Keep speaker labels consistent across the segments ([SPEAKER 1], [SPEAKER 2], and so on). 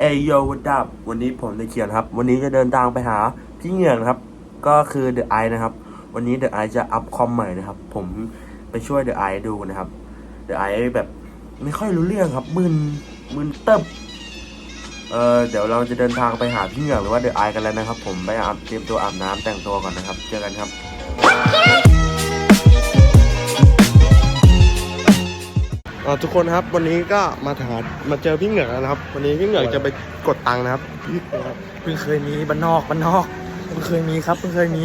[SPEAKER 1] เอโยวัดับวันนี้ผมได้เขียนครับ วันนี้จะเดินทางไปหาพี่เหงื่องครับ ก็คือเดอะไอนะครับ วันนี้เดอะไอจะอัพคอมใหม่นะครับ ผมไปช่วยเดอะไอดูนะครับเดอะไอแบบไม่ค่อยรู้เรื่องครับมึนมึนเติบเออเดี๋ยวเราจะเดินทางไปหาพี่เหงื่องหรือว่าเดอะไอกันแล้วนะครับ ผมไปอาบเตรียมตัวอาบน้ำแต่งตัวก่อนนะครับ เจอกันครับ ทุกคนครับวันนี้ก็มาหามาเจอพี่เหงือกแล้วนะครับ วันนี้พี่เหงือกจะไปกดตังค์นะครับ
[SPEAKER 2] เพิ่งเคยมีบ้านนอกบ้านนอกเพิ่งเคยมีครับเพิ่งเคยมี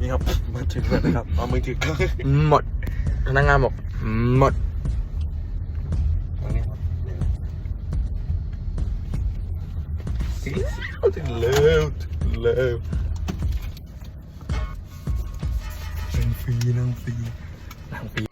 [SPEAKER 1] นี่ครับมาถึงแล้วนะครับเอามือถือเข้า
[SPEAKER 2] หมดพนักงานบอกหมด
[SPEAKER 1] ตรงนี้ครับถึงแล้วถึงแล้ว นั่งฟรีนั่งฟรี
[SPEAKER 2] หลังปี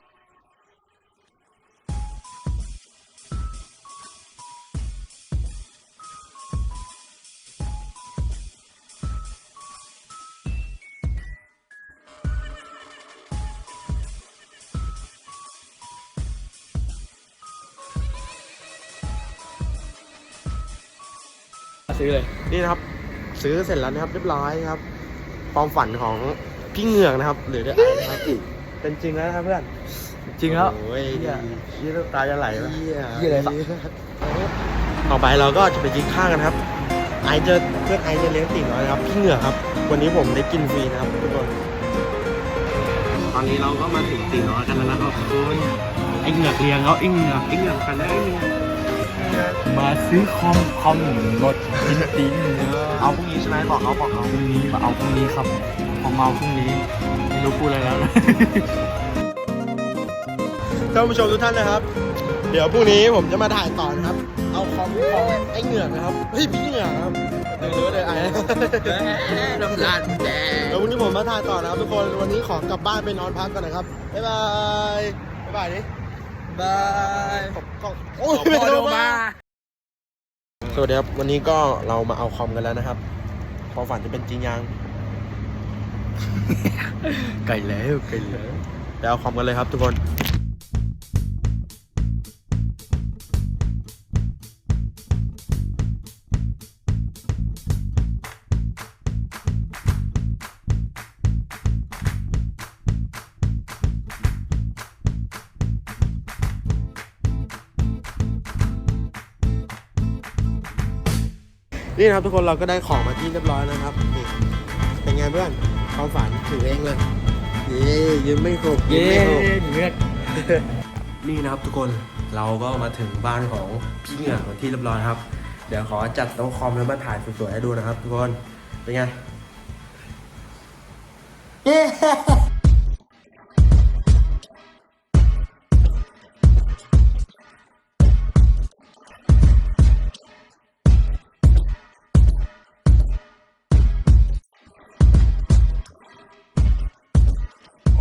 [SPEAKER 2] ซื้อเลย
[SPEAKER 1] นี่นะครับ ซื้อเสร็จแล้วนะครับเรียบร้อยครับ ความฝันของ พี่เหงือกนะครับหรือเดอะไอนะครับเป็นจริงแล้วนะครับเพื่อน
[SPEAKER 2] จริงแล้ว
[SPEAKER 1] โอ้ย
[SPEAKER 2] เหี้ย
[SPEAKER 1] ยี่น้ำตาจะไหลวะ
[SPEAKER 2] เหี้ยเหี้ยอะไรสัก
[SPEAKER 1] ต่อไปเราก็จะไปกินข้าวกันครับ ไอจะเพื่อนไอจะเลี้ยงตีน้อยนะครับพี่เหงือกครับ วันนี้ผมได้กินฟรีนะครับทุกคน ตอนนี้เราก็มาถึงตีน้อยกันแล้วนะครับคุณไอเหงือกเลี้ยงเขาไอเหงือกไอเหงือกกันแล้วไอเหงือก
[SPEAKER 2] มาซื้อคอมคอมหมดจริงๆเนอะ
[SPEAKER 1] เอาพรุ่งนี้ใช่ไหมบอกเขาบอกเขา
[SPEAKER 2] พรุ่งนี้มาเอาพรุ่งนี้ครับ ผมมาเอาพรุ่งนี้ไม่รู้พูดอะไรแล้วนะ
[SPEAKER 1] ท่านผู้ชมทุกท่านนะครับ เดี๋ยวพรุ่งนี้ผมจะมาถ่ายต่อนะครับ เอาคอมของไอเหงือกนะครับ เฮ้ยพี่เหงือกครับเดี๋ยวรู้เลยไอ
[SPEAKER 2] น้ำลานแดง
[SPEAKER 1] แล้ววันนี้ผมมาถ่ายต่อนะครับทุกคน วันนี้ขอกลับบ้านไปนอนพักกันนะครับ บ๊ายบาย บ๊ายบายดิ
[SPEAKER 2] บาย
[SPEAKER 1] ขอบขอบโอ้ยไม่ต้องมาสวัสดีครับ วันนี้ก็เรามาเอาคอมกันแล้วนะครับความฝันจะเป็นจริงยัง
[SPEAKER 2] ไก่แล้วไก่แล้ว
[SPEAKER 1] ไปเอาคอมกันเลยครับทุกคนนี่นะครับทุกคนเราก็ได้ของมาที่เรียบร้อยนะครับนี่เป็นไงเพื่อน ความฝันถือเองเลยเย้ยืมไม่หกยืม
[SPEAKER 2] เย้
[SPEAKER 1] ไม่หก
[SPEAKER 2] เลือด
[SPEAKER 1] นี่นะครับทุกคนเราก็มาถึงบ้านของพี่เหงื่อของที่เรียบร้อยครับ เดี๋ยวขอจัดโต๊ะคอมแล้วมาถ่ายสวยๆให้ดูนะครับทุกคนเป็นไงเย้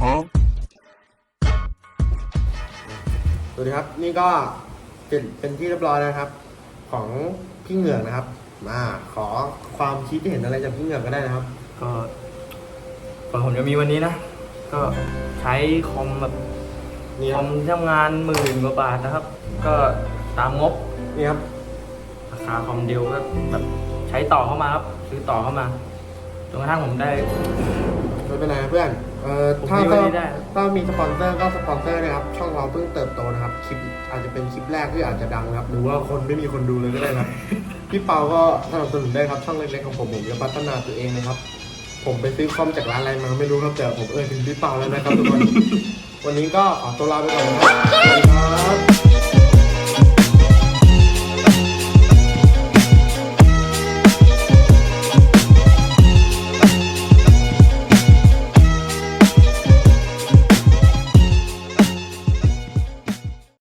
[SPEAKER 1] สวัสดีครับนี่ก็เป็นเป็นที่เรียบร้อยแล้วนะครับ ของพี่เหงื่อนะครับมาขอความคิดเห็นอะไรจากพี่เหงื่อก็ได้นะครับ
[SPEAKER 2] ก็ก่อนผมจะมีวันนี้นะ ก็ใช้คอมแบบ
[SPEAKER 1] นี่
[SPEAKER 2] ค
[SPEAKER 1] ค
[SPEAKER 2] อ
[SPEAKER 1] รับ
[SPEAKER 2] มที่ทำงานหมื่นกว่าบาทนะครับ ก็ตามงบ
[SPEAKER 1] นี่ครับ
[SPEAKER 2] ราคาคอมเดียวก็แบบใช้ต่อเข้ามาครับ ซื้อต่อเข้ามาจนกระทั่งผมได้
[SPEAKER 1] ไม่เป็นไรครับเพื่อนเอ่อ
[SPEAKER 2] ผม
[SPEAKER 1] ถ้า
[SPEAKER 2] มีไว้
[SPEAKER 1] ถ้า
[SPEAKER 2] ได้
[SPEAKER 1] ถ้ามีสปอนเซอร์ก็สปอนเซอร์นะครับช่องเราเพิ่งเติบโตนะครับคลิปอาจจะเป็นคลิปแรกที่อาจจะดังนะครับ หรือว่าคนไม่มีคนดูเลยก็ได้นะครับพี่เปาก็สนับสนุนได้ครับช่องเล็กๆของผมผมจะพัฒนาตัวเองนะครับ ผมไปซื้อคอมจากร้านอะไรมาไม่รู้ครับแต่ผมเออถึงพี่เปาแล้วนะครับทุกคน วันนี้ก็ขอตัวลาไปก่อนนะครับ